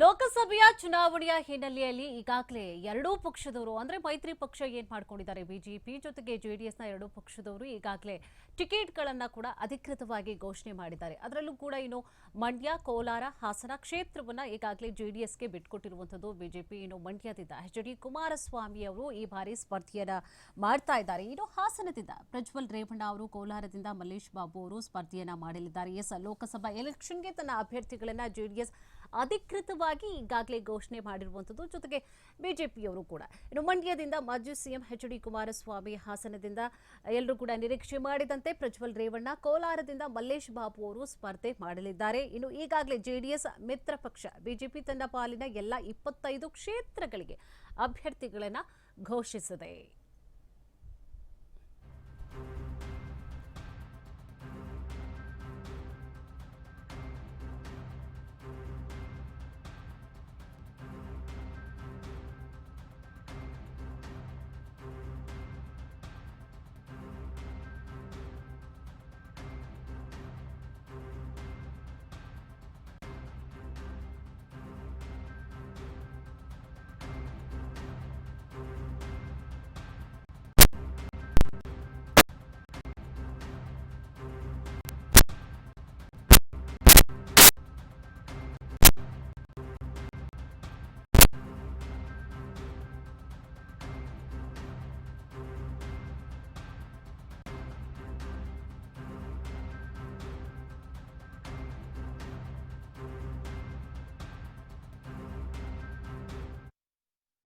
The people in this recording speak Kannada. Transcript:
ಲೋಕಸಭೆಯ ಚುನಾವಣೆಯ ಹಿನ್ನೆಲೆಯಲ್ಲಿ ಈಗಾಗಲೇ ಎರಡೂ ಪಕ್ಷದವರು, ಅಂದ್ರೆ ಮೈತ್ರಿ ಪಕ್ಷ ಏನ್ ಮಾಡ್ಕೊಂಡಿದ್ದಾರೆ, ಬಿಜೆಪಿ ಜೊತೆಗೆ ಜೆಡಿಎಸ್ನ ಎರಡೂ ಪಕ್ಷದವರು ಈಗಾಗಲೇ ಟಿಕೆಟ್ಗಳನ್ನ ಕೂಡ ಅಧಿಕೃತವಾಗಿ ಘೋಷಣೆ ಮಾಡಿದ್ದಾರೆ. ಅದರಲ್ಲೂ ಕೂಡ ಇನ್ನು ಮಂಡ್ಯ, ಕೋಲಾರ, ಹಾಸನ ಕ್ಷೇತ್ರವನ್ನ ಈಗಾಗಲೇ ಜೆಡಿಎಸ್ಗೆ ಬಿಟ್ಕೊಟ್ಟಿರುವಂತದ್ದು ಬಿಜೆಪಿ. ಇನ್ನು ಮಂಡ್ಯದಿಂದ ಎಚ್ ಡಿ ಕುಮಾರಸ್ವಾಮಿ ಅವರು ಈ ಬಾರಿ ಸ್ಪರ್ಧೆಯನ್ನ ಮಾಡ್ತಾ ಇದ್ದಾರೆ. ಇನ್ನು ಹಾಸನದಿಂದ ಪ್ರಜ್ವಲ್ ರೇವಣ್ಣ ಅವರು, ಕೋಲಾರದಿಂದ ಮಲ್ಲೇಶ್ ಬಾಬು ಅವರು ಸ್ಪರ್ಧೆಯನ್ನ ಮಾಡಲಿದ್ದಾರೆ. ಎಸ್, ಲೋಕಸಭಾ ಎಲೆಕ್ಷನ್ಗೆ ತನ್ನ ಅಭ್ಯರ್ಥಿಗಳನ್ನ ಜೆಡಿಎಸ್ ಅಧಿಕೃತವಾಗಿ ಈಗಾಗಲೇ ಘೋಷಣೆ ಮಾಡಿರುವಂಥದ್ದು. ಜೊತೆಗೆ ಬಿಜೆಪಿಯವರು ಕೂಡ. ಇನ್ನು ಮಂಡ್ಯದಿಂದ ಮಾಜಿ ಸಿಎಂ ಎಚ್ ಡಿ ಕುಮಾರಸ್ವಾಮಿ ಹಾಸನದಿಂದ ಎಲ್ಲರೂ ಕೂಡ ನಿರೀಕ್ಷೆ ಮಾಡಿದಂತೆ ಪ್ರಜ್ವಲ್ ರೇವಣ್ಣ, ಕೋಲಾರದಿಂದ ಮಲ್ಲೇಶ್ ಬಾಬು ಅವರು ಸ್ಪರ್ಧೆ ಮಾಡಲಿದ್ದಾರೆ. ಇನ್ನು ಈಗಾಗಲೇ ಜೆಡಿಎಸ್ ಮಿತ್ರ ಪಕ್ಷ, ಬಿಜೆಪಿ ತನ್ನ ಪಾಲಿನ ಎಲ್ಲ ಇಪ್ಪತ್ತೈದು ಕ್ಷೇತ್ರಗಳಿಗೆ ಅಭ್ಯರ್ಥಿಗಳನ್ನು ಘೋಷಿಸಿದೆ.